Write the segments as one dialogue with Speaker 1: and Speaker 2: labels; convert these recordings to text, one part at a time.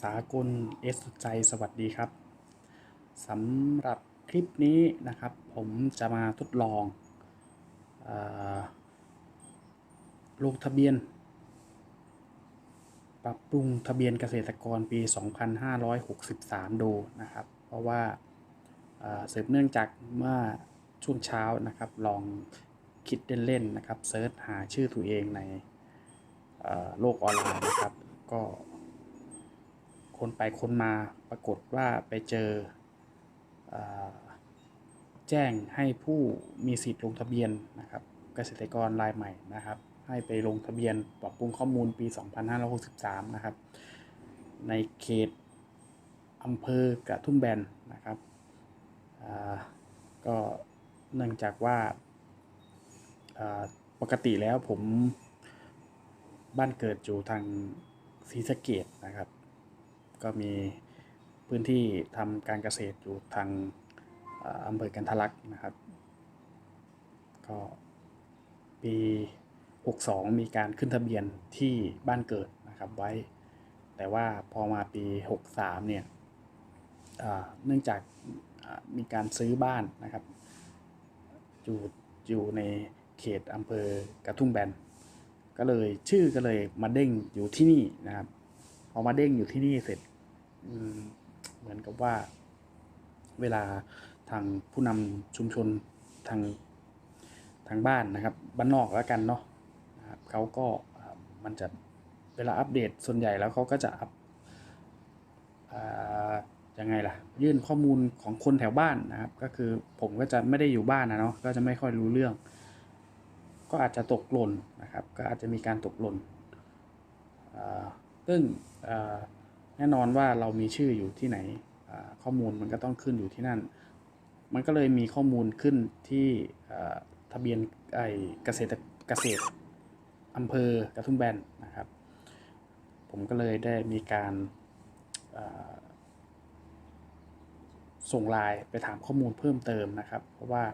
Speaker 1: สากลเอสใจสวัสดีครับสำหรับคลิปนี้นะครับ ผมจะมาทดลองเออลงทะเบียน ปรับปรุงทะเบียนเกษตรกรปี 2563 ดูนะครับ เพราะว่าเอ่อสืบเนื่องจากเมื่อช่วงเช้านะครับ ลองคิดเล่นๆนะครับเซิร์ชหาชื่อตัวเองในเอ่อโลกออนไลน์นะครับ ก็ คนไปคนมาปรากฏว่าไปเจออแจ้งให้ผู้มีสิทธิ์ลงทะเบียนนะครับเกษตรกรรายใหม่นะครับ ให้ไปลงทะเบียนปรับปรุงข้อมูลปี 2563 นะครับ ในเขตอำเภอกระทุ่มแบนนะครับก็เนื่องจากว่าอ่าปกติแล้วผมบ้านเกิดอยู่ทางศรีสะเกดนะครับ ก็มีพื้นที่ทำการเกษตรอยู่ทางอำเภอกันทะลักนะครับ ก็ปี 62 มีการขึ้นทะเบียนที่บ้านเกิดนะครับไว้ แต่ว่าพอมาปี 63 เนี่ยเนื่องจากมีการซื้อบ้านนะครับ อยู่อยู่ในเขตอำเภอกระทุ่มแบน ก็เลยชื่อก็เลยมาเด้งอยู่ที่นี่นะครับ พอมาเด้งอยู่ที่นี่เสร็จ เหมือนกับว่า เวลาทางผู้นำชุมชนทางทางบ้านนะครับบ้านนอกแล้วกันเนาะนะครับเขาก็มันจะเวลาอัปเดตส่วนใหญ่แล้วเขาก็จะอัปอ่ายังไงล่ะ ยื่นข้อมูลของคนแถวบ้านนะครับ ก็คือผมก็จะไม่ได้อยู่บ้านนะเนาะก็จะไม่ค่อยรู้เรื่อง ก็อาจจะตกหล่นนะครับ ก็อาจจะมีการตกหล่นซึ่ง แน่นอนว่าเรามีชื่ออยู่ที่ไหนข้อมูลมันก็ต้องขึ้นอยู่ที่นั่น มันก็เลยมีข้อมูลขึ้นที่ทะเบียนไอเกษตรเกษตรอำเภอกระทุ่มแบนนะครับ ผมก็เลยได้มีการส่งไลน์ไปถามข้อมูลเพิ่มเติมนะครับ เพราะว่า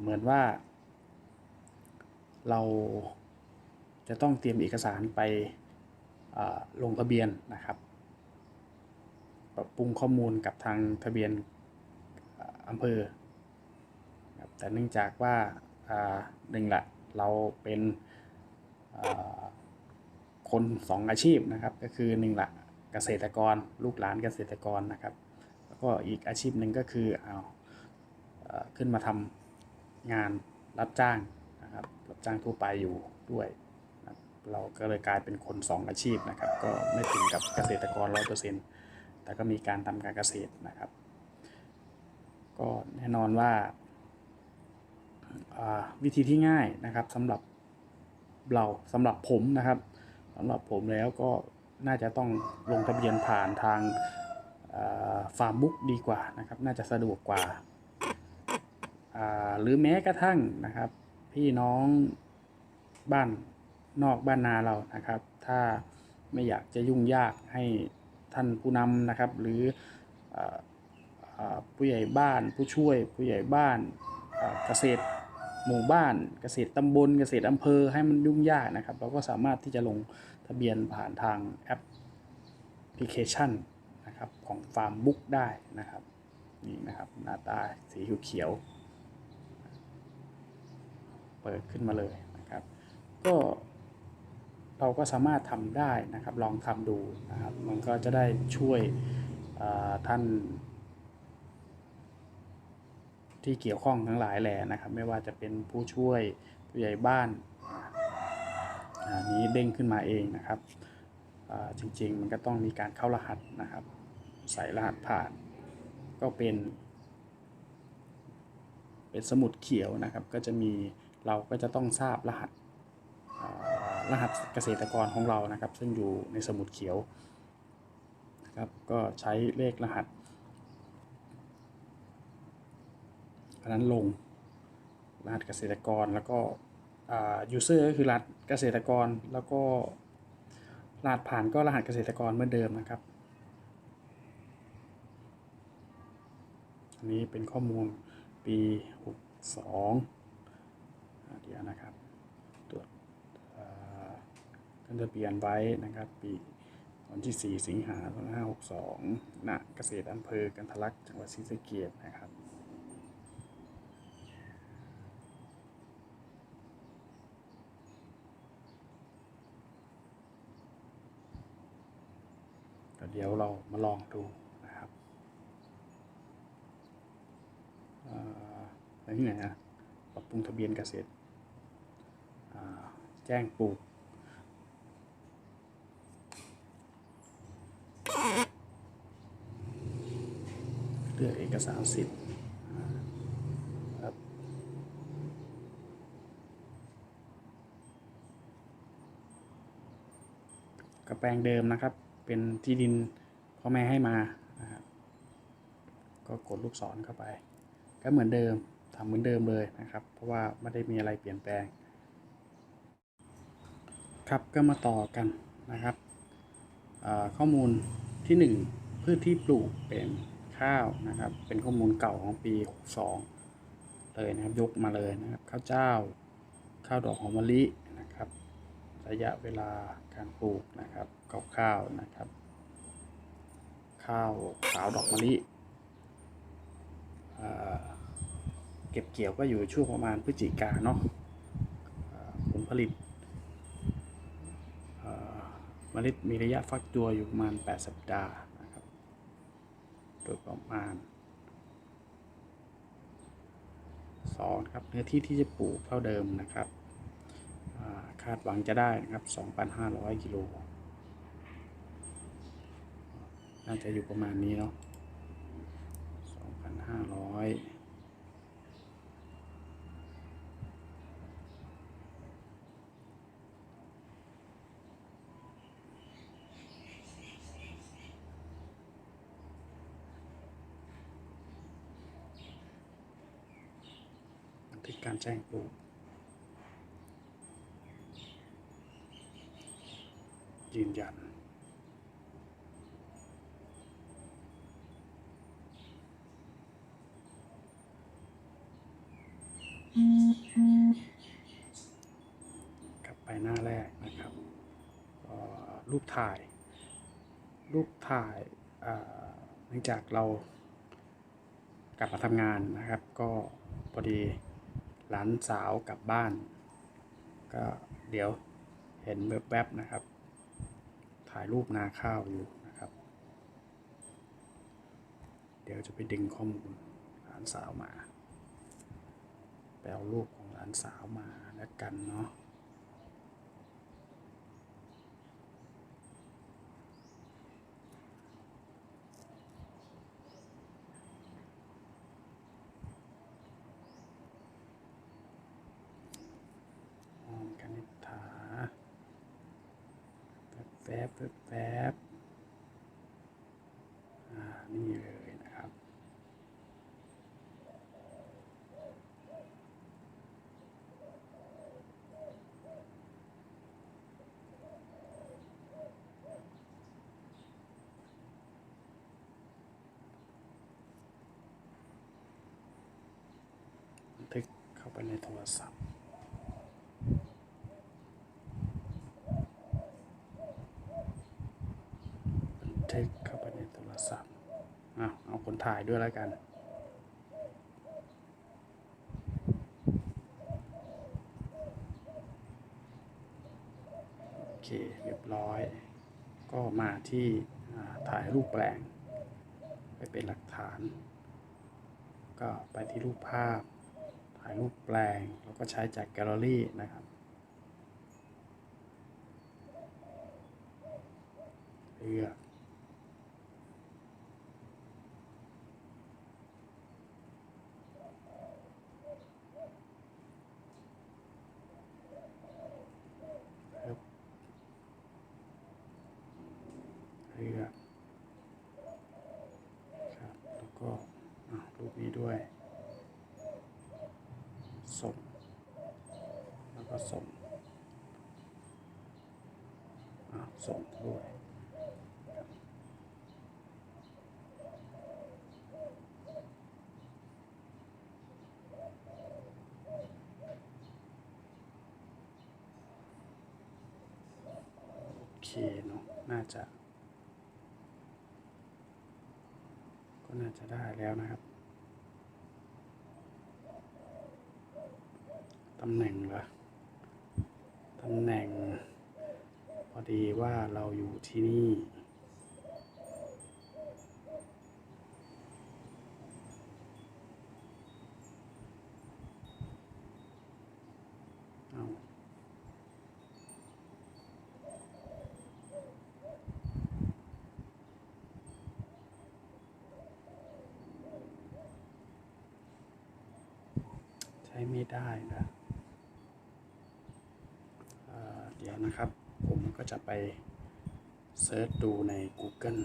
Speaker 1: เหมือนว่า เราจะต้องเตรียมเอกสารไป ลงทะเบียนนะครับ ปรับปรุงข้อมูลกับทางทะเบียนอำเภอ แต่เนื่องจากว่าหนึ่งละเราเป็นคนสองอาชีพนะครับ ก็คือหนึ่งละเกษตรกรลูกหลานเกษตรกรนะครับ แล้วก็อีกอาชีพหนึ่งก็คือเอาขึ้นมาทำงานรับจ้างนะครับรับจ้างทั่วไปอยู่ด้วย เราก็เลยกลายเป็นคนสองอาชีพนะครับ ก็ไม่ถึงกับเกษตรกรร้อยเปอร์เซ็นต์แต่ก็มีการทำการเกษตรนะครับ ก็แน่นอนว่าวิธีที่ง่ายนะครับสำหรับเราสำหรับผมนะครับสำหรับผมแล้วก็น่าจะต้องลงทะเบียนผ่านทางฟาร์มบุ๊กดีกว่านะครับ น่าจะสะดวกกว่าหรือแม้กระทั่งนะครับ พี่น้องบ้าน นอกบ้านนาเรานะครับ ถ้าไม่อยากจะยุ่งยากให้ท่านผู้นำนะครับ หรืออผู้ใหญ่บ้านผู้ช่วยผู้ใหญ่บ้านเกษตรหมู่บ้านเกษตรตำบลเกษตรอำเภอให้มันยุ่งยากนะครับ เราก็สามารถที่จะลงทะเบียนผ่านทางแอปพลิเคชันนะครับของฟาร์มบุ๊กได้นะครับนี่นะครับหน้าตาสีเขียวเปิดขึ้นมาเลยนะครับ ก็ เราก็สามารถทำได้นะครับ ลองทำดูนะครับ มันก็จะได้ช่วยท่าน ที่เกี่ยวข้องทั้งหลายแหล่นะครับ ไม่ว่าจะเป็นผู้ช่วยผู้ใหญ่บ้านอ่านี้เด้งขึ้นมาเองนะครับจริงๆ มันก็ต้องมีการเข้ารหัสนะครับ ใส่รหัสผ่าน ก็เป็น เป็นสมุดเขียวนะครับ ก็จะมีเราก็จะต้องทราบรหัส รหัสเกษตรกรของเรานะครับ ซึ่งอยู่ในสมุดเขียวนะครับก็ใช้เลขรหัสอันนั้นลงรหัสเกษตรกรแล้วก็ยูเซอร์ก็คือรหัสเกษตรกรแล้วก็รหัสผ่านก็รหัสเกษตรกรเหมือนเดิมนะครับอันนี้เป็นข้อมูลปี 62อ่าเดี๋ยวนะครับ ตรวจเอ่อขึ้นทะเบียนไว้นะครับ ปีวันที่ 4 สิงหาคม2562ณเกษตรอำเภอกันทะลักจังหวัดศรีสะเกษนะครับเดี๋ยวเรามาลองดูนะครับอ่อไปที่ไหนอะปรับปรุงทะเบียนเกษตรอ่าแจ้งปลูก เลือกเอก สารสิทธิ์ครับกระแปลงเดิมนะครับ เป็นที่ดินพ่อแม่ให้มานะครับก็กดลูกศรเข้าไป ก็เหมือนเดิมทำเหมือนเดิมเลยนะครับ เพราะว่าไม่ได้มีอะไรเปลี่ยนแปลง ครับก็มาต่อกันนะครับข้อมูลที่ 1 พืชที่ปลูกเป็น ข้าวนะครับ เป็นข้อมูลเก่าของปี 62 เลยนะครับยกมาเลยนะครับ ข้าวเจ้า ข้าวดอกหอมมะลินะครับ ระยะเวลาการปลูกนะครับคร่าวๆนะครับ ข้าวขาวดอกมะลิเก็บเกี่ยวก็อยู่ช่วงประมาณพฤศจิกาเนาะผลผลิตเมล็ดมีระยะฟักตัวอยู่ประมาณ 8 สัปดาห์ ดยประมาณสองครับเนื้อที่ที่จะปลูกเท่าเดิมนะครับคาดหวังจะได้นะครับ 2,500 กิโลน่าจะอยู่ประมาณนี้เนาะ2,500 บันทึกการ แจ้งปลูยืนยัน กลับไปหน้าแรกนะครับรูปถ่าย รูปถ่ายอ่าเนื่องจากเรากลับมาทำงานนะครับ ก็พอดี หลานสาวกลับบ้าน ก็เดี๋ยวเห็นแวบๆนะครับ ถ่ายรูปนาข้าวอยู่นะครับ เดี๋ยวจะไปดึงข้อมูลหลานสาวมาแปเอารูปของหลานสาวมาแล้วกันเนาะ ออมคณิษฐาแป๊บแป๊บแป๊บอ่า นี่เลยนะครับ บันทึกเข้าไป ในโทรศัพท์ บันทึกเข้าไปในโทรศัพท์อะเอาคนถ่ายด้วยแล้วกันโอเคเรียบร้อย ก็มาที่ถ่ายรูปแปลง ไปเป็นหลักฐาน ก็ไปที่รูปภาพ ถ่ายรูปแปลงแล้วก็ใช้จากแกลเลอรี่นะครับเลือกเลือกครับแล้วก็อะรูปนี้ด้วย ส่ง แล้วก็ส่งส่งด้วยโอเคเนาะน่าจะ ก็น่าจะได้แล้วนะครับ ตำแหน่งละตำแหน่ง พอดีว่าเราอยู่ที่นี่ เอาใช้ไม่ได้นะเอ่อเดี๋ยวนะครับ ผมก็ จะไปเซิร์ชดูใน Google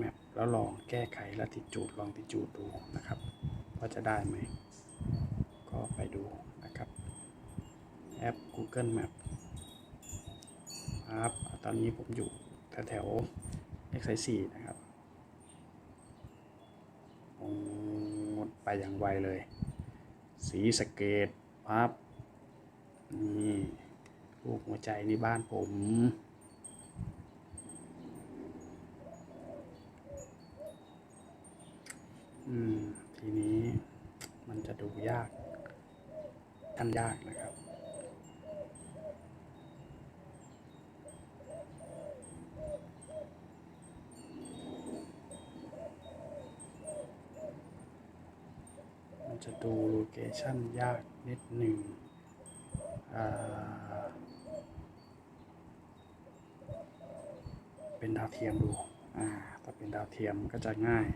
Speaker 1: Map แล้วลองแก้ไขลัติจูดลองติจูดดูนะครับ ว่าจะได้ไหม ก็ไปดูนะครับ แอป Google Map ครับ ตอนนี้ผมอยู่แถวแถวๆ X4 นะครับโอ้ไปอย่างไวเลย สีสเกตปั๊บนี่ ลูกหัวใจในบ้านผมอืมทีนี้มันจะดูยากทันยากนะครับ มันจะดูโลเคชั่นยากนิดหนึ่งอ่า เป็นดาวเทียมดูอ่าถ้าเป็นดาวเทียมก็จะง่าย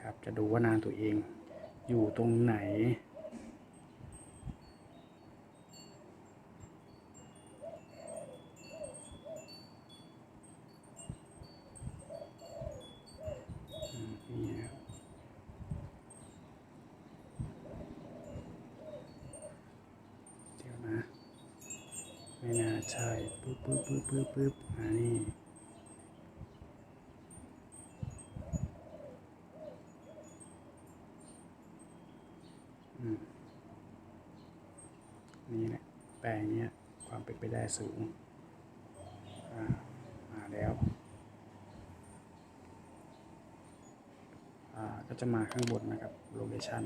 Speaker 1: ครับจะดูว่านานตัวเองอยู่ตรงไหน อืมนี่ครับเดี๋ยวนะ ไม่น่าใช่ปึ๊บปึ๊บปึ๊บปึ๊บปึ๊บอ่านี่ อืม นี่แหละแปลงเนี้ยความเป็นไปได้สูงมาแล้วก็จะมาข้างบนนะครับโลเคชัน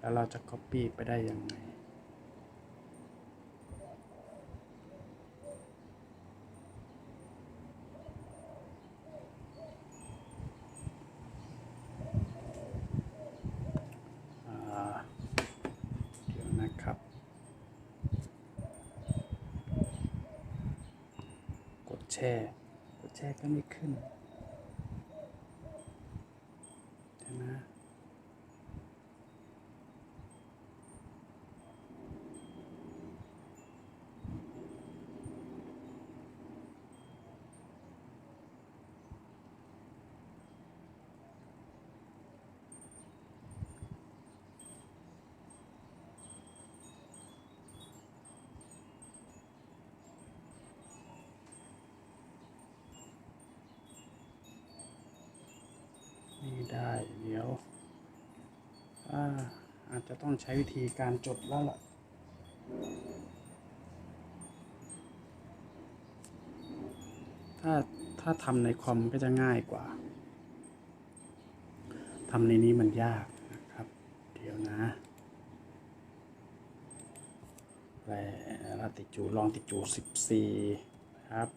Speaker 1: แล้วเราจะ Copy ไปได้ยังไง อ่า เดี๋ยวนะครับ กด แช่กดแช่ก็ไม่ขึ้น ได้เดี๋ยวอาอาจจะต้องใช้วิธีการจดแล้วล่ะถ้าถ้าทำในคอมก็จะง่ายกว่าทำในนี้มันยากนะครับ เดี๋ยวนะแลติจูลองติจูสิบสี่ครับ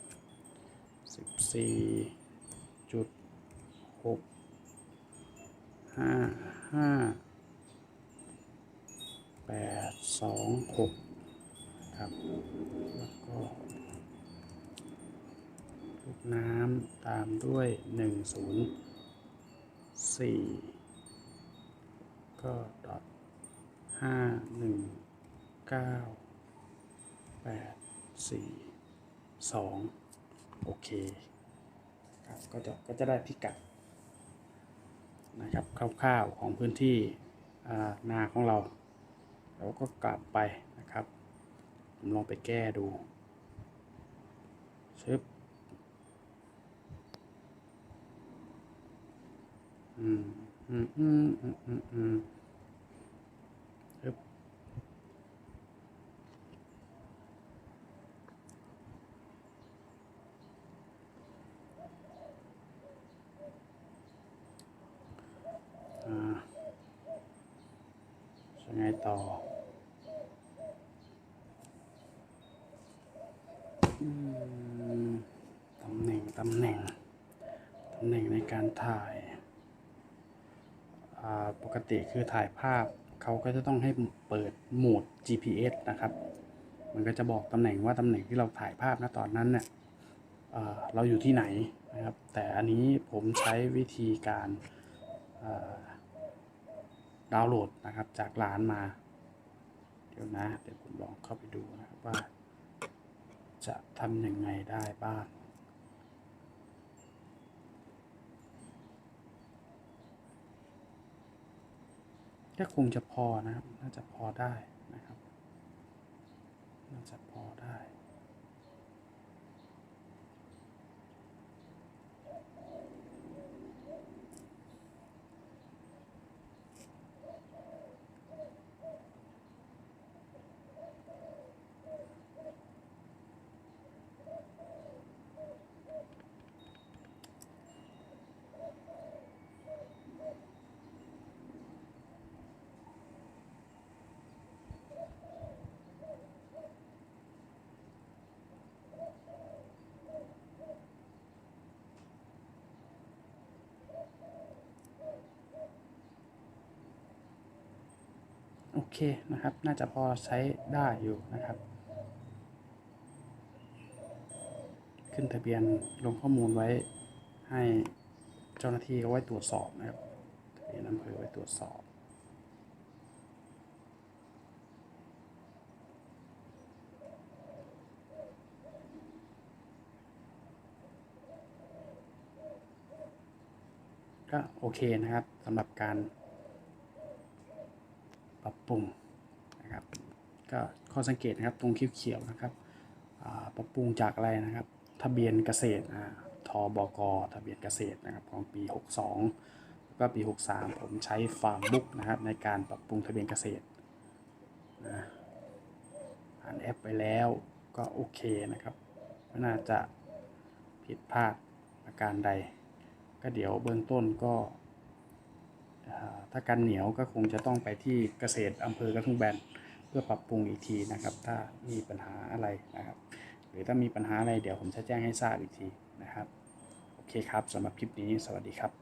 Speaker 1: สิบสี่จุดหก ห้าห้าแปดสองหกครับแล้วก็ลูกน้ำตามด้วยหนึ่งศูนย์สี่ก็ดอทห้าหนึ่งเก้าแปดสี่สองโอเคครับก็จะก็จะได้พิกัด นะครับคร่าวๆของพื้นที่นาของเรา เราก็กลับไปนะครับ ผมลองไปแก้ดูชึบอืมอืมอืมอืมอืม อืมฮึบ อ่า ยังไงต่อตำแหน่งตำแหน่งตำแหน่งในการถ่าย ปกติคือถ่ายภาพเขาก็จะต้องให้เปิดโหมด GPS นะครับ มันก็จะบอกตำแหน่งว่าตำแหน่งที่เราถ่ายภาพนะตอนนั้นเนี่ยเราอยู่ที่ไหนนะครับ แต่อันนี้ผมใช้วิธีการ ดาวน์โหลดนะครับ จากร้านมา เดี๋ยวนะ เดี๋ยวผมลองเข้าไปดูนะครับว่า จะทำยังไงได้บ้างก็คงจะพอนะครับ น่าจะพอได้นะครับ น่าจะพอได้ โอ เคนะครับ น่าจะพอใช้ได้อยู่นะครับ ขึ้นทะเบียนลงข้อมูลไว้ให้เจ้าหน้าที่เขาไว้ตรวจสอบนะครับทะเบียนอำเภอไว้ตรวจสอบก็โอเคนะครับสำหรับการ รับปรุงนะครับก็ข้อสังเกตนะครับตรงเขียวๆนะครับปรับปรุงจากอะไรนะครับ ทะเบียนเกษตรอ่าทบกทะเบียนเกษตรนะครับของปี 62 แล้วก็ปี 63 ผมใช้ฟาร์มบุ๊กนะครับในการปรับปรุงทะเบียนเกษตรนะผ่านแอปไปแล้วก็โอเคนะครับไม่น่าจะผิดพลาดประการใด ก็เดี๋ยวเบื้องต้นก็ ถ้ากันเหนียวก็คงจะต้องไปที่เกษตรอำเภอกระทุ่งแบนเพื่อปรับปรุงอีกทีนะครับ ถ้ามีปัญหาอะไรนะครับ หรือถ้ามีปัญหาอะไรเดี๋ยวผมจะแจ้งให้ทราบอีกทีนะครับ โอเคครับสำหรับคลิปนี้สวัสดีครับ